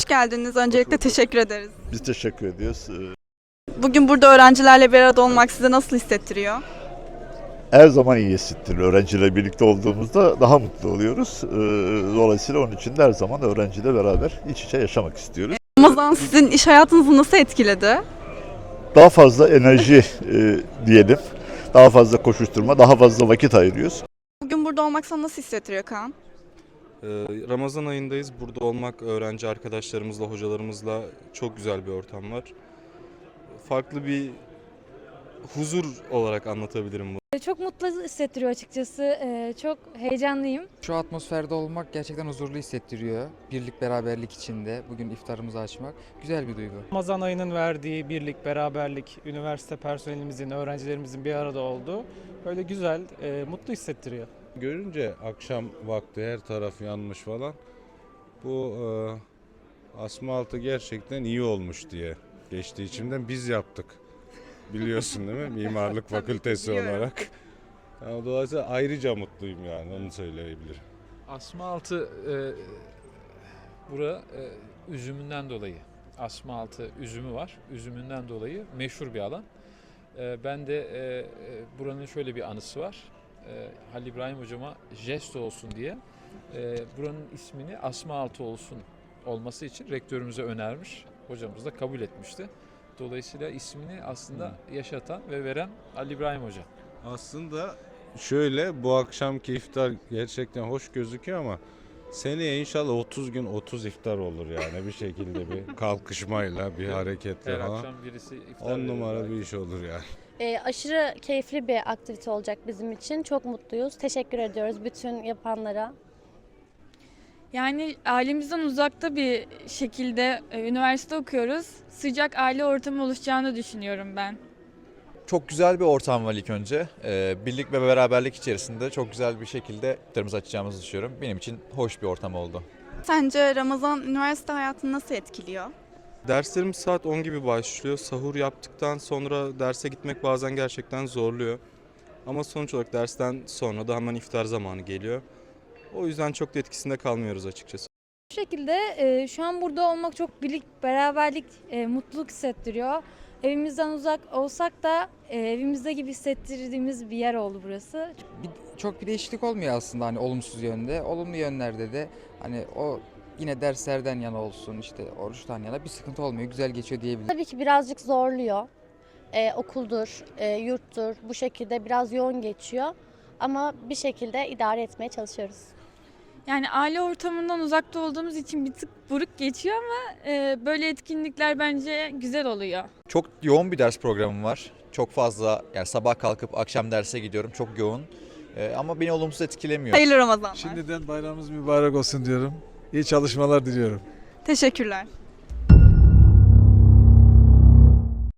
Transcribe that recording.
geldiniz. Öncelikle teşekkür ederiz. Biz teşekkür ediyoruz. Ee, Bugün burada öğrencilerle bir arada olmak size nasıl hissettiriyor? Her zaman iyi hissettiriyor. Öğrenciyle birlikte olduğumuzda daha mutlu oluyoruz. Ee, Dolayısıyla onun için de her zaman öğrenciyle beraber iç içe yaşamak istiyoruz. Ramazan sizin iş hayatınızı nasıl etkiledi? Daha fazla enerji e, diyelim. Daha fazla koşuşturma, daha fazla vakit ayırıyoruz. Bugün burada olmak sana nasıl hissettiriyor Kaan? Ee, Ramazan ayındayız. Burada olmak öğrenci arkadaşlarımızla, hocalarımızla çok güzel bir ortam var. Farklı bir huzur olarak anlatabilirim bunu. Çok mutlu hissettiriyor açıkçası. Ee, Çok heyecanlıyım. Şu atmosferde olmak gerçekten huzurlu hissettiriyor. Birlik beraberlik içinde bugün iftarımızı açmak güzel bir duygu. Ramazan ayının verdiği birlik, beraberlik, üniversite personelimizin, öğrencilerimizin bir arada olduğu böyle güzel, e, mutlu hissettiriyor. Görünce akşam vakti her taraf yanmış falan. Bu e, asfaltı gerçekten iyi olmuş diye geçti içimden. Biz yaptık. Biliyorsun değil mi? Mimarlık fakültesi biliyorum. olarak. Yani dolayısıyla ayrıca mutluyum yani onu söyleyebilirim. Asma altı e, bura e, üzümünden dolayı. Asma altı üzümü var. Üzümünden dolayı meşhur bir alan. E, ben de e, e, buranın şöyle bir anısı var. E, Halil İbrahim hocama jest olsun diye e, buranın ismini Asma altı olsun olması için rektörümüze önermiş. Hocamız da kabul etmişti. Dolayısıyla ismini aslında yaşatan ve veren Ali İbrahim Hoca. Aslında şöyle bu akşamki iftar gerçekten hoş gözüküyor ama seneye inşallah 30 gün 30 iftar olur yani bir şekilde bir kalkışmayla bir hareketle Her falan. akşam birisi iftar 10 verir numara belki. bir iş olur yani. Ee, aşırı keyifli bir aktivite olacak bizim için. Çok mutluyuz. Teşekkür ediyoruz bütün yapanlara. Yani ailemizden uzakta bir şekilde e, üniversite okuyoruz. Sıcak aile ortamı oluşacağını düşünüyorum ben. Çok güzel bir ortam var ilk önce. Ee, birlik ve beraberlik içerisinde çok güzel bir şekilde iftarımızı açacağımızı düşünüyorum. Benim için hoş bir ortam oldu. Sence Ramazan üniversite hayatını nasıl etkiliyor? Derslerimiz saat 10 gibi başlıyor. Sahur yaptıktan sonra derse gitmek bazen gerçekten zorluyor. Ama sonuç olarak dersten sonra da hemen iftar zamanı geliyor. O yüzden çok da etkisinde kalmıyoruz açıkçası. Bu şekilde e, şu an burada olmak çok birlik, beraberlik, e, mutluluk hissettiriyor. Evimizden uzak olsak da e, evimizde gibi hissettirdiğimiz bir yer oldu burası. Bir, çok bir değişiklik olmuyor aslında hani olumsuz yönde. Olumlu yönlerde de hani o yine derslerden yana olsun işte oruçtan yana bir sıkıntı olmuyor. Güzel geçiyor diyebilirim. Tabii ki birazcık zorluyor. Ee, okuldur, e, yurttur bu şekilde biraz yoğun geçiyor. Ama bir şekilde idare etmeye çalışıyoruz. Yani aile ortamından uzakta olduğumuz için bir tık buruk geçiyor ama e, böyle etkinlikler bence güzel oluyor. Çok yoğun bir ders programım var. Çok fazla yani sabah kalkıp akşam derse gidiyorum. Çok yoğun. Ee, ama beni olumsuz etkilemiyor. Hayırlı Ramazanlar. Şimdiden bayramımız mübarek olsun diyorum. İyi çalışmalar diliyorum. Teşekkürler.